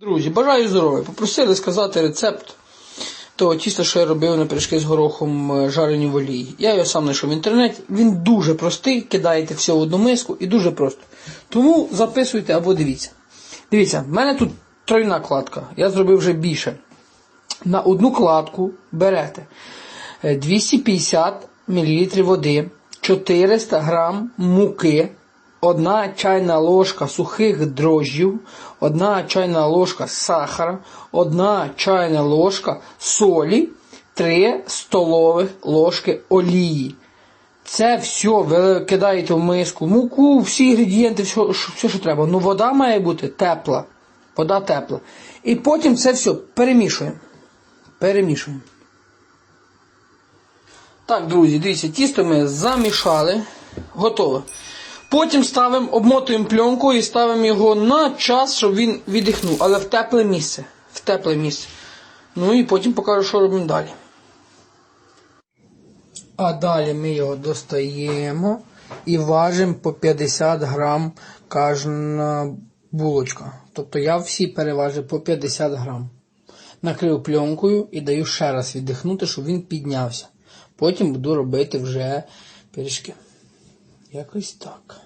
Друзі, бажаю здоров'я. Попросили сказати рецепт того тіста, що я робив на пиріжки з горохом е, жарені в олії. Я його сам знайшов в інтернеті. Він дуже простий, кидаєте все в одну миску і дуже просто. Тому записуйте або дивіться. Дивіться, в мене тут тройна кладка. Я зробив вже більше. На одну кладку берете е, 250 мл води, 400 грам муки, одна чайна ложка сухих дрожжів, одна чайна ложка сахара, одна чайна ложка солі, 3 столових ложки олії. Це все ви кидаєте в миску, муку, всі інгредієнти, все, все, що треба. Ну вода має бути тепла. Вода тепла. І потім це все перемішуємо. Перемішуємо. Так, друзі, дивіться, тісто ми замішали. Готово. Потім ставимо, обмотуємо пленку і ставимо його на час, щоб він віддихнув, але в тепле місце. В тепле місце. Ну і потім покажу, що робимо далі. А далі ми його достаємо і важимо по 50 грам кожна булочка. Тобто я всі переважив по 50 грам. Накрив пленкою і даю ще раз віддихнути, щоб він піднявся. Потім буду робити вже пиріжки. Якось так.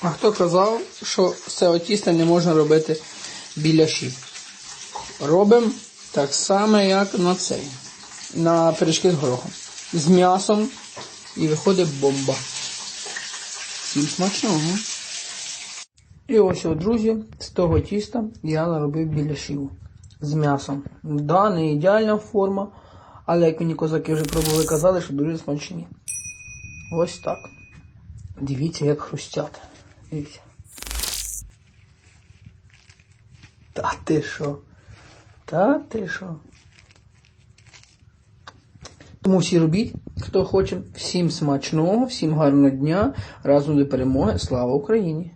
А хто казав, що цього тіста не можна робити біляші? Робимо так само, як на цей. На пиріжки з горохом. З м'ясом і виходить бомба. Всім смачного. І ось, друзі, з того тіста я наробив біляшів з м'ясом. Да, не ідеальна форма, але як мені козаки вже пробували казали, що дуже смачні. Ось так. Дивіться, як хрустять. Дивіться. Та ти що? Та ти що? Тому всі робіть, хто хоче. Всім смачного, всім гарного дня. Разом до перемоги. Слава Україні!